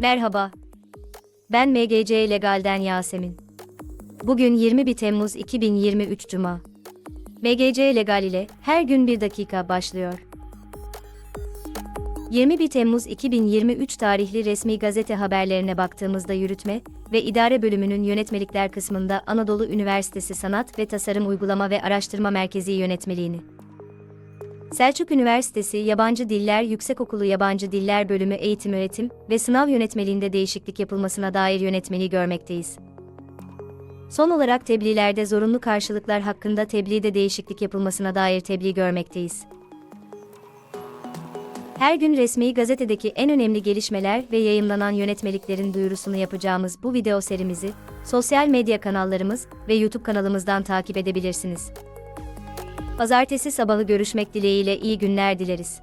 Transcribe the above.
Merhaba. Ben MGC Legal'den Yasemin. Bugün 21 Temmuz 2023 Cuma. MGC Legal ile her gün bir dakika başlıyor. 21 Temmuz 2023 tarihli resmi gazete haberlerine baktığımızda yürütme ve idare bölümünün yönetmelikler kısmında Anadolu Üniversitesi Sanat ve Tasarım Uygulama ve Araştırma Merkezi yönetmeliğini, Selçuk Üniversitesi Yabancı Diller Yüksekokulu Yabancı Diller Bölümü Eğitim Öğretim ve Sınav Yönetmeliğinde değişiklik yapılmasına dair yönetmeliği görmekteyiz. Son olarak tebliğlerde zorunlu karşılıklar hakkında tebliğde değişiklik yapılmasına dair tebliğ görmekteyiz. Her gün resmi gazetedeki en önemli gelişmeler ve yayımlanan yönetmeliklerin duyurusunu yapacağımız bu video serimizi sosyal medya kanallarımız ve YouTube kanalımızdan takip edebilirsiniz. Pazartesi sabahı görüşmek dileğiyle iyi günler dileriz.